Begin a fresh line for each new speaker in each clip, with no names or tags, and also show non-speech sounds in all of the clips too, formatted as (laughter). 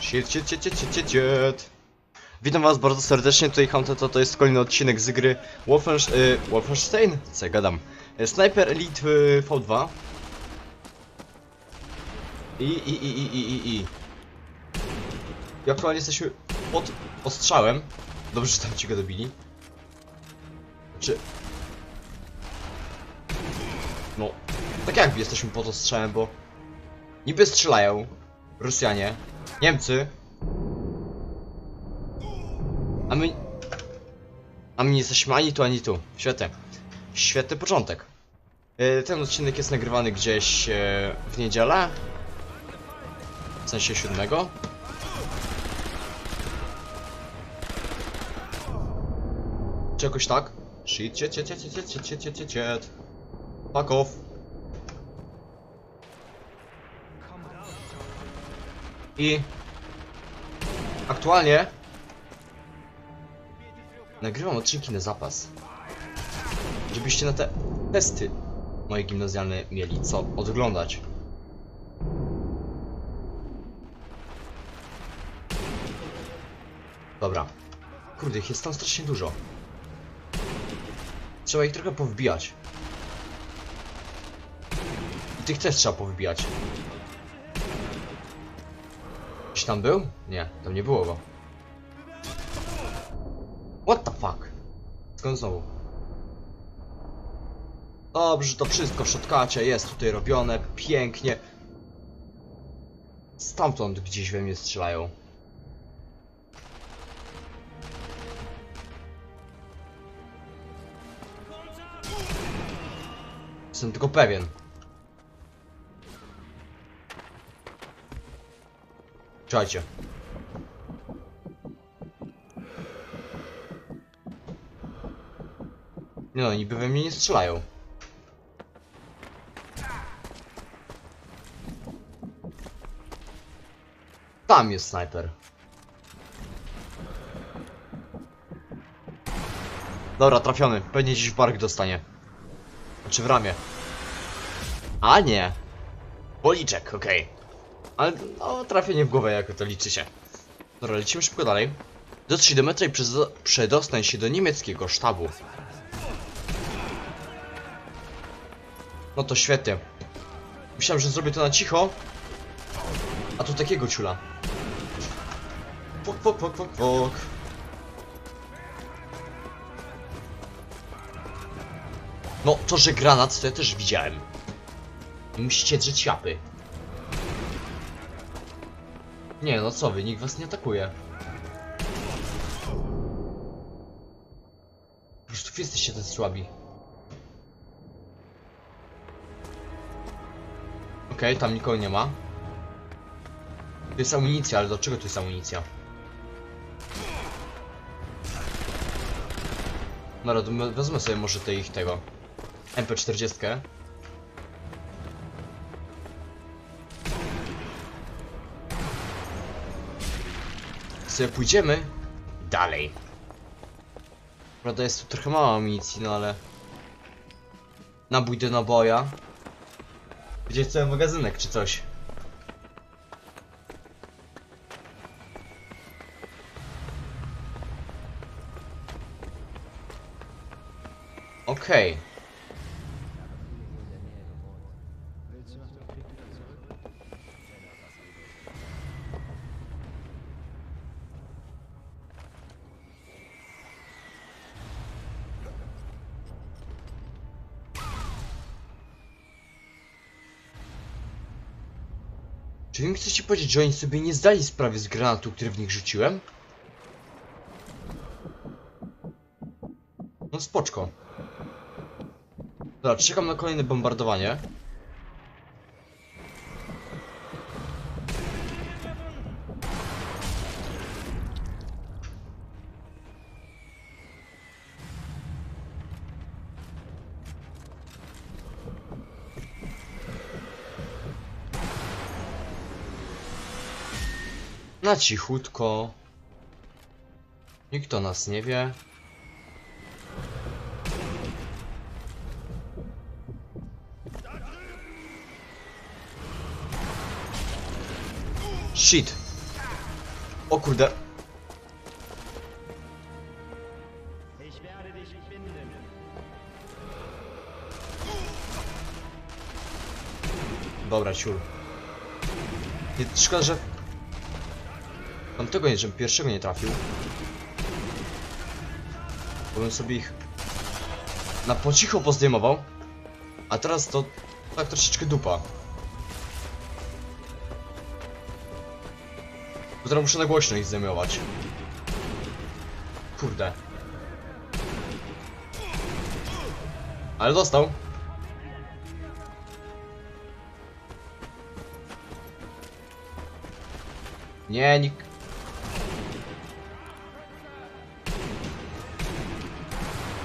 Shit, shit, shit, shit, shit, shit, shit. Witam was bardzo serdecznie, tutaj Hunter, to, to jest kolejny odcinek z gry Wolfenstein, y, Wolfenstein? Co ja gadam? Y, Sniper Elite y, V2 I, i, i, i, i, i, i I aktualnie jesteśmy pod ostrzałem Dobrze, że tam ci go dobili Czy... No, tak jakby jesteśmy pod ostrzałem, bo Niby strzelają Rosjanie, Niemcy A my... A my nie jesteśmy ani tu, ani tu. Świetnie. Świetny początek. E, Ten odcinek jest nagrywany gdzieś e, w niedzielę. W sensie siódmego. Czy jakoś tak? Shit, shit, shit, shit, shit, shit, shit, shit, shit, shit. Fuck off. I... Aktualnie... Nagrywam odcinki na zapas. Żebyście na te testy moje gimnazjalne mieli co odglądać. Dobra. Kurde, ich jest tam strasznie dużo. Trzeba ich trochę powbijać. I tych też trzeba powbijać. Gdzieś tam był? Nie, tam nie było go. What the fuck? Skąd znowu? Dobrze, to wszystko w shotkacie jest tutaj robione, pięknie. Stamtąd gdzieś we mnie strzelają. Jestem tylko pewien. Czekajcie. Nie no, niby we mnie nie strzelają. Tam jest snajper. Dobra, trafiony. Pewnie gdzieś w bark dostanie. Znaczy w ramię. A nie. Policzek, okej. Ale no, trafienie w głowę jako to liczy się. Dobra, lecimy szybko dalej. Dotrzyj do metra i przedostań się do niemieckiego sztabu. No to świetnie. Myślałem, że zrobię to na cicho. A tu takiego ciula. Pok, pok, pok, pok, pok. No, to, że granat, to ja też widziałem. Musicie drzeć siapy. Nie, no co wy, nikt was nie atakuje. Po prostu wy jesteście tacy słabi. Okej, tam nikogo nie ma. To jest amunicja, ale do czego to jest amunicja? Dobra, wezmę sobie może tej ich tego. MP40. Sobie pójdziemy dalej. Prawda jest tu trochę mało amunicji, no ale... Nabój do naboja. Gdzieś cały magazynek czy coś. Okej. Czy wy mi chcecie powiedzieć, że oni sobie nie zdali sprawy z granatu, który w nich rzuciłem? No spoczko. Dobra, czekam na kolejne bombardowanie. Na cichutko. Nikt o nas nie wie. Shit. O kurde. Dobra, ciul. Szkoda, że... Tamtego nie, żebym pierwszego nie trafił. Bo bym sobie ich... Na po cicho pozdejmował. A teraz to... Tak troszeczkę dupa. Bo teraz muszę na głośno ich zdejmować. Kurde. Ale dostał. Nie, nik...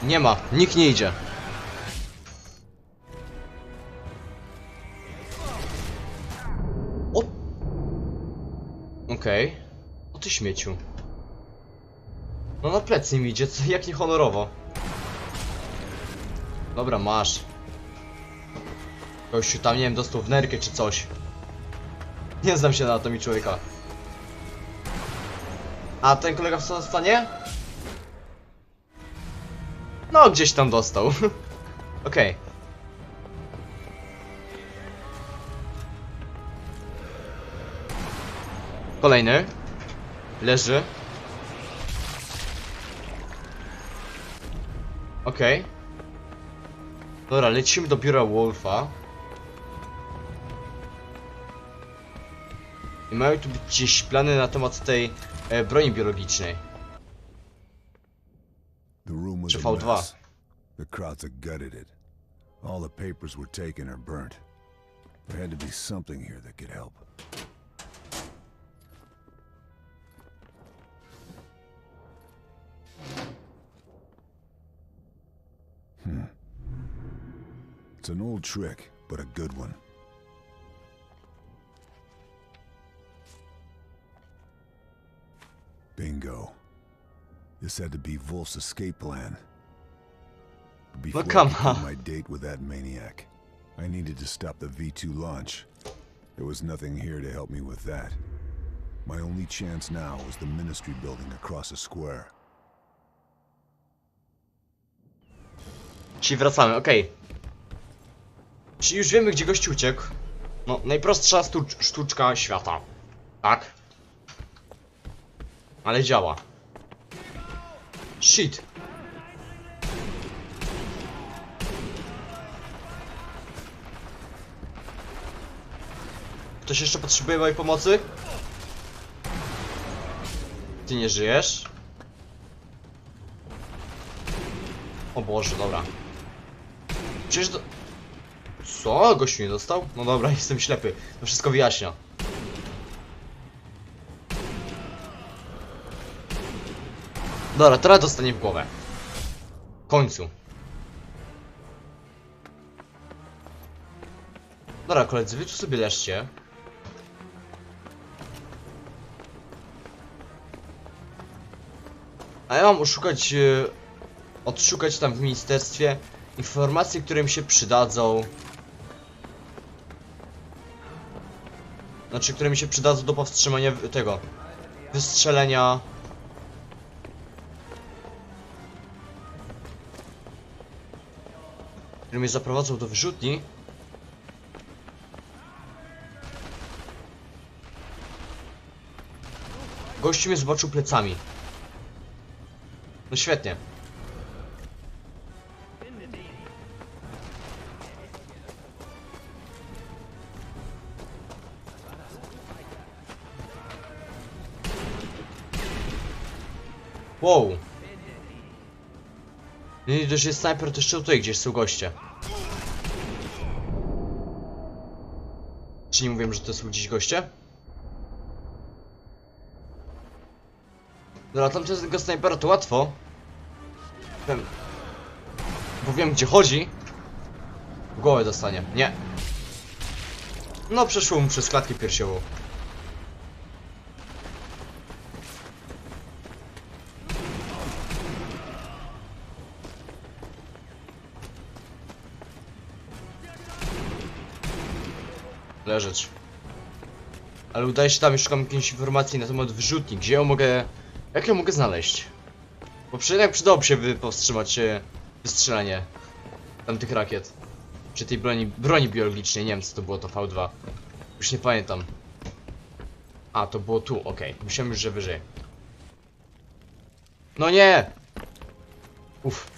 Nie ma, nikt nie idzie. O! Okej. O ty śmieciu. No na plecy mi idzie, co jak niehonorowo. Dobra, masz. Gościu tam, nie wiem, dostał w nerkę czy coś. Nie znam się na anatomii człowieka. A ten kolega w stanie? Gdzieś tam dostał. (laughs) Okej. Kolejny. Leży. Okej. Dobra, lecimy do biura Wolfa. I mają tu być gdzieś plany na temat tej e, broni biologicznej. Czy
a
V2?
The Krauts have gutted it. All the papers were taken or burnt. There had to be something here that could help. Hmm. It's an old trick, but a good one. Bingo. This had to be Wolf's escape plan. Before I
come on.
my date with that maniac, I needed to stop the V2 launch. There was nothing here to help me with that. My only chance now was the ministry building across a square.
Czyli wracamy, okej. Czyli już wiemy, gdzie gość uciekł. No, najprostsza sztucz sztuczka świata. Tak? Ale działa. Shit. Ktoś jeszcze potrzebuje mojej pomocy? Ty nie żyjesz? O Boże, dobra. Przecież to... Co? Gościu nie dostał? No dobra, (laughs) jestem ślepy. To wszystko wyjaśnia. Dobra, teraz dostanie w głowę. W końcu. Dobra, koledzy, wy tu sobie leżcie. A ja mam oszukać... e, odszukać tam w ministerstwie informacje, które mi się przydadzą. Znaczy, które mi się przydadzą do powstrzymania tego wystrzelenia. Które mnie zaprowadzą do wyrzutni. Gościu mnie zobaczył plecami. No świetnie. Wow. Nie dość jest snajper, to jeszcze tutaj gdzieś są goście. Czy nie mówiłem, że to są gdzieś goście? Dobra, tamtego snajpera to łatwo. Wiem. Bo wiem gdzie chodzi. W głowę dostanie. Nie. No przeszło mu przez klatkę piersiową. Leżeć. Ale udaje się tam już szukam jakiejś informacji na temat wyrzutni, gdzie ją mogę... Jak ją mogę znaleźć? Bo przynajmniej przydałoby się powstrzymać e, wystrzelanie tamtych rakiet. Czy tej broni, broni biologicznej, nie wiem co to było to V2. Już nie pamiętam. A, to było tu, okej. Myślałem już, że wyżej. No nie! Uff.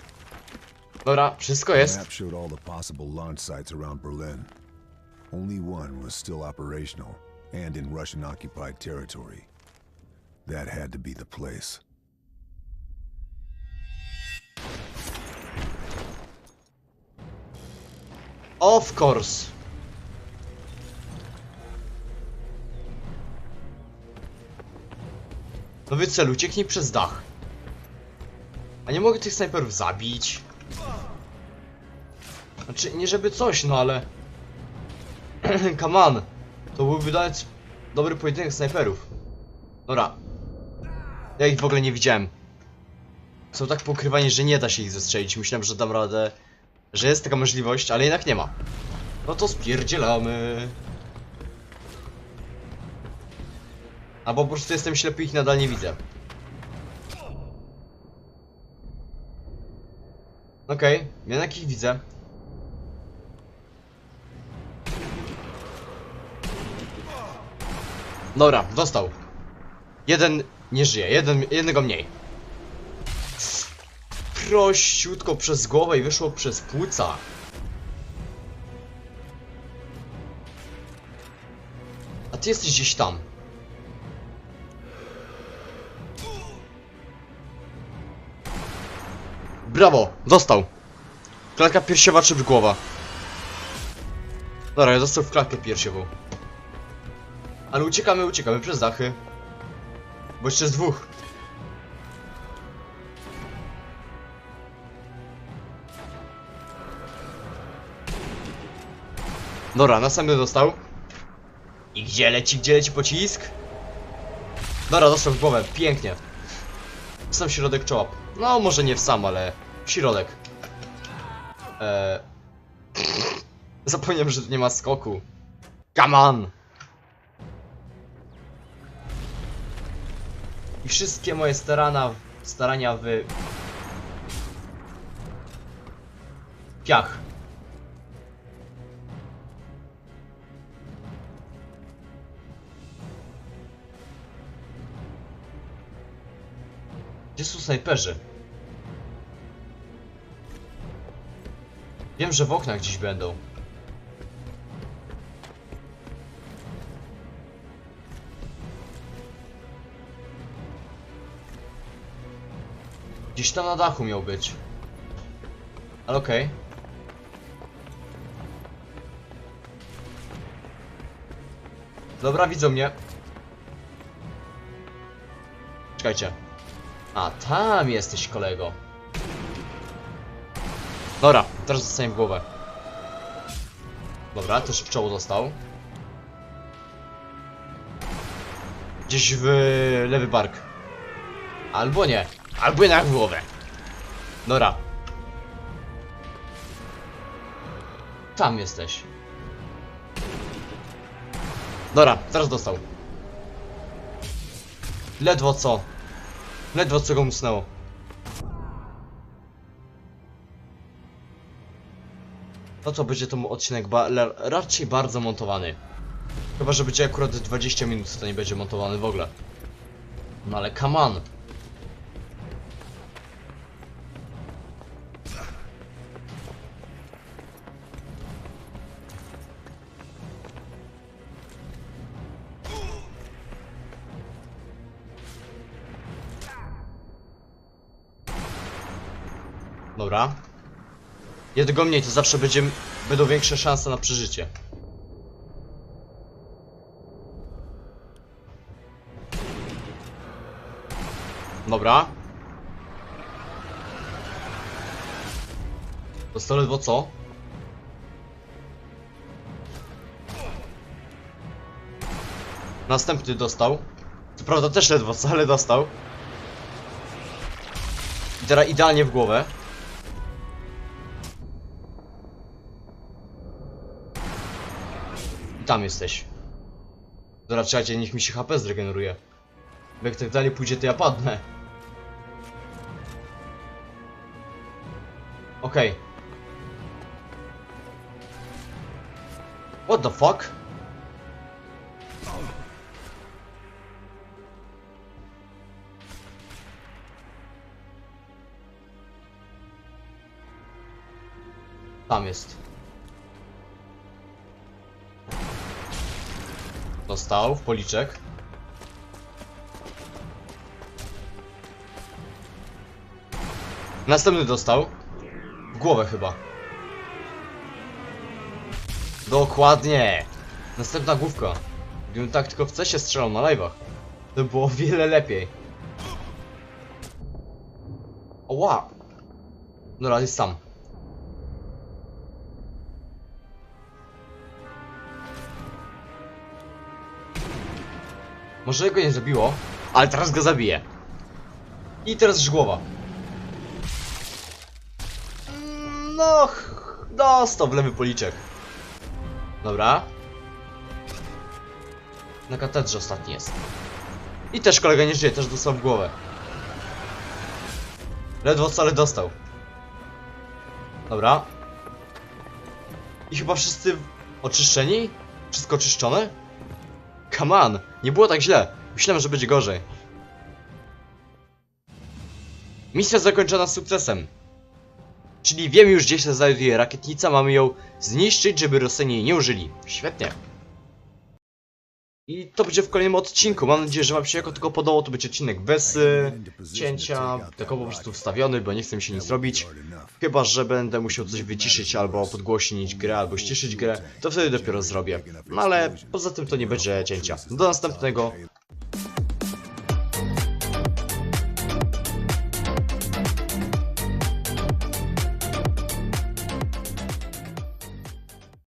Dobra, wszystko jest.
map showed all the possible launch sites around Berlin. Only one was still operational and in Russian occupied territory. That had to be the place.
Of course. No wycel, ucieknij przez dach. A nie mogę tych snajperów zabić? Znaczy, nie żeby coś, no ale... (clears throat) Come on. To byłby dać dobry pojedynek snajperów. Dobra. Ja ich w ogóle nie widziałem. Są tak pokrywani, że nie da się ich zestrzelić. Myślałem, że dam radę, że jest taka możliwość, ale jednak nie ma. No to spierdzielamy. Albo po prostu jestem ślepy i ich nadal nie widzę. Okej, jednak ich widzę. Dobra, dostał. Jeden nie żyje, jeden, jednego mniej. Prościutko przez głowę i wyszło przez płuca. A ty jesteś gdzieś tam. Brawo, dostał. Klatka piersiowa czy głowa? Dobra, ja dostał w klatkę piersiową. Ale uciekamy, uciekamy przez dachy. Bo jeszcze z dwóch. Dobra, następny dostał. I gdzie leci, gdzie leci pocisk? Dobra, dostał w głowę, pięknie. W sam środek czoła. No, może nie w sam, ale w środek. Eee... (laughs) Zapomniałem, że tu nie ma skoku. Come on! I wszystkie moje starana, starania w... Piach. Gdzie są snajperzy? Wiem, że w oknach gdzieś będą. Gdzieś tam na dachu miał być. Ale okej. Dobra, widzą mnie. Czekajcie. A, tam jesteś, kolego. Dobra, teraz dostanie w głowę. Dobra, też w czoło dostał. Gdzieś w lewy bark. Albo nie. Albo w głowę. Dobra. Tam jesteś. Dobra, teraz dostał. Ledwo co. Ledwo co go musnęło. No to będzie to odcinek ba raczej bardzo montowany. Chyba, że będzie akurat 20 minut, to nie będzie montowany w ogóle. No ale come on. Dobra. Jednego mniej, to zawsze będzie, będą większe szanse na przeżycie. Dobra. Dostał ledwo co? Następny dostał. Co prawda też ledwo ale dostał. I teraz idealnie w głowę. Tam jesteś. Dobra, czekajcie, niech mi się HP zregeneruje. Bo jak tak dalej pójdzie, to ja padnę. Okej. What the fuck? Tam jest. Dostał w policzek. Następny dostał. W głowę chyba. Dokładnie. Następna główka. Gdybym tak tylko w cesie strzelał na live'ach, to było o wiele lepiej. Oła! No raz jest sam. Może go nie zabiło, ale teraz go zabije. I teraz głowa. No, dostał w lewy policzek. Dobra. Na katedrze ostatni jest. I też kolega nie żyje, też dostał w głowę. Ledwo co, ale dostał. Dobra. I chyba wszyscy oczyszczeni? Wszystko oczyszczone? Come on, nie było tak źle. Myślałem, że będzie gorzej. Misja zakończona sukcesem. Czyli wiemy już gdzie się znajduje rakietnica, mamy ją zniszczyć, żeby Rosjanie jej nie użyli. Świetnie. I to będzie w kolejnym odcinku. Mam nadzieję, że wam się jako tylko podobał. To będzie odcinek bez y, cięcia, tylko po prostu wstawiony, bo nie chcę mi się nic robić. Chyba, że będę musiał coś wyciszyć, albo podgłośnić grę, albo ściszyć grę, to wtedy dopiero zrobię. No ale poza tym to nie będzie cięcia. Do następnego.